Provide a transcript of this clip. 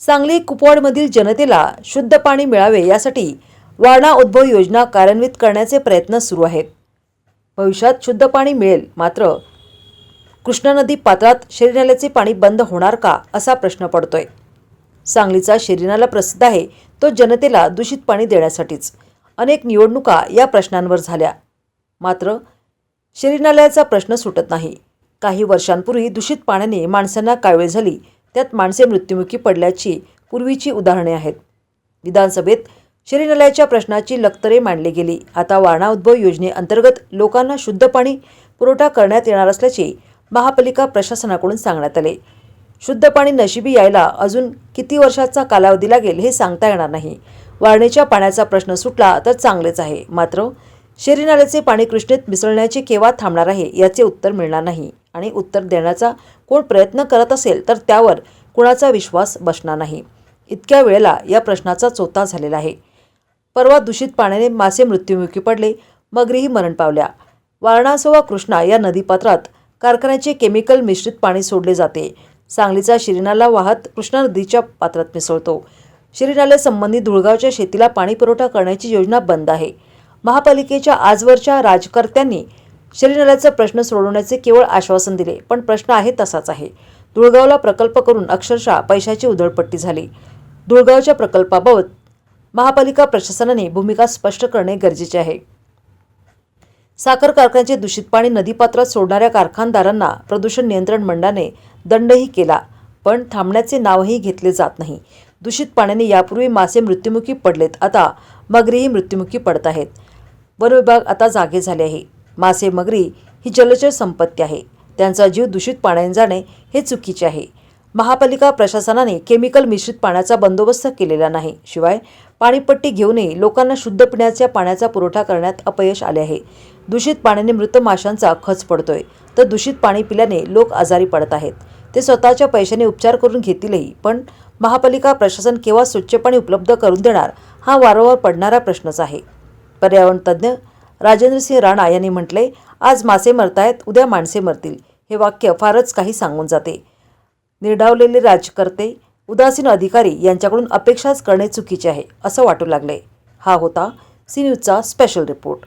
सांगली कुपवाडमधील जनतेला शुद्ध पाणी मिळावे यासाठी वारणा उद्भव योजना कार्यान्वित करण्याचे प्रयत्न सुरू आहेत. भविष्यात शुद्ध पाणी मिळेल मात्र कृष्णा नदी पात्रात शेरीनाल्याचे पाणी बंद होणार का असा प्रश्न पडतोय. सांगलीचा शेरीनाला प्रसिद्ध आहे तो जनतेला दूषित पाणी देण्यासाठीच. अनेक निवडणुका या प्रश्नांवर झाल्या. मात्र शरीनाल्याचा प्रश्न सुटत नाही. काही वर्षांपूर्वी दूषित पाण्याने माणसांना कावीळ झाली. त्यात माणसे मृत्युमुखी पडल्याची पूर्वीची उदाहरणे आहेत. विधानसभेत शेरीनालयाच्या प्रश्नाची लक्तरे मांडली गेली. आता वारणा उद्भव योजनेअंतर्गत लोकांना शुद्ध पाणी पुरवठा करण्यात येणार असल्याचे महापालिका प्रशासनाकडून सांगण्यात आले. शुद्ध पाणी नशिबी यायला अजून किती वर्षाचा कालावधी लागेल हे सांगता येणार नाही. वारणेच्या पाण्याचा प्रश्न सुटला तर चांगलेच आहे. मात्र शेरीनाल्याचे पाणी कृष्णेत मिसळण्याचे केव्हा थांबणार आहे याचे उत्तर मिळणार नाही. आणि उत्तर देण्याचा कोण प्रयत्न करत असेल तर त्यावर कुणाचा विश्वास बसणार नाही. इतक्या वेळेला या प्रश्नाचा चोथा झालेला आहे. परवा दूषित पाण्याने मासे मृत्युमुखी पडले मगरीही मरण पावल्या. वारणासो वा कृष्णा या नदीपात्रात कारखान्याचे केमिकल मिश्रित पाणी सोडले जाते. सांगलीचा शिरीनाला वाहत कृष्णा नदीच्या पात्रात मिसळतो. शिरीनाला संबंधित धुळगावच्या शेतीला पाणी पुरवठा करण्याची योजना बंद आहे. महापालिकेच्या आजवरच्या राजकर्त्यांनी श्रीनलाचा प्रश्न सोडवण्याचे केवळ आश्वासन दिले पण प्रश्न आहे तसाच आहे. धुळगावला प्रकल्प करून अक्षरशः पैशाची उधळपट्टी झाली. धुळगावच्या प्रकल्पाबाबत महापालिका प्रशासनाने भूमिका स्पष्ट करणे गरजेचे आहे. साखर कारखान्याचे दूषित पाणी नदीपात्रात सोडणाऱ्या कारखानदारांना प्रदूषण नियंत्रण मंडळाने दंडही केला पण थांबण्याचे नावही घेतले जात नाही. दूषित पाण्याने यापूर्वी मासे मृत्युमुखी पडलेत आता मगरीही मृत्युमुखी पडत आहेत. वन विभाग आता जागे झाले आहे. मासे मगरी ही जलचर संपत्ती आहे. त्यांचा जीव दूषित पाण्याने जाणे हे चुकीचे आहे. महापालिका प्रशासनाने केमिकल मिश्रित पाण्याचा बंदोबस्त केलेला नाही. शिवाय पाणीपट्टी घेऊनही लोकांना शुद्ध पिण्याच्या पाण्याचा पुरवठा करण्यात अपयश आले आहे. दूषित पाण्याने मृत माशांचा खच पडतोय. तर दूषित पाणी पिल्याने लोक आजारी पडत आहेत. ते स्वतःच्या पैशाने उपचार करून घेतीलही पण महापालिका प्रशासन केव्हा स्वच्छ पाणी उपलब्ध करून देणार हा वारंवार पडणारा प्रश्नच आहे. पर्यावरण तज्ज्ञ राजेंद्रसिंह राणा यांनी म्हटले आज मासे मरतायत उद्या माणसे मरतील. हे वाक्य फारच काही सांगून जाते. निर्डावलेले राजकर्ते उदासीन अधिकारी यांच्याकडून अपेक्षाच करणे चुकीचे आहे असं वाटू लागले. हा होता सी न्यूजचा स्पेशल रिपोर्ट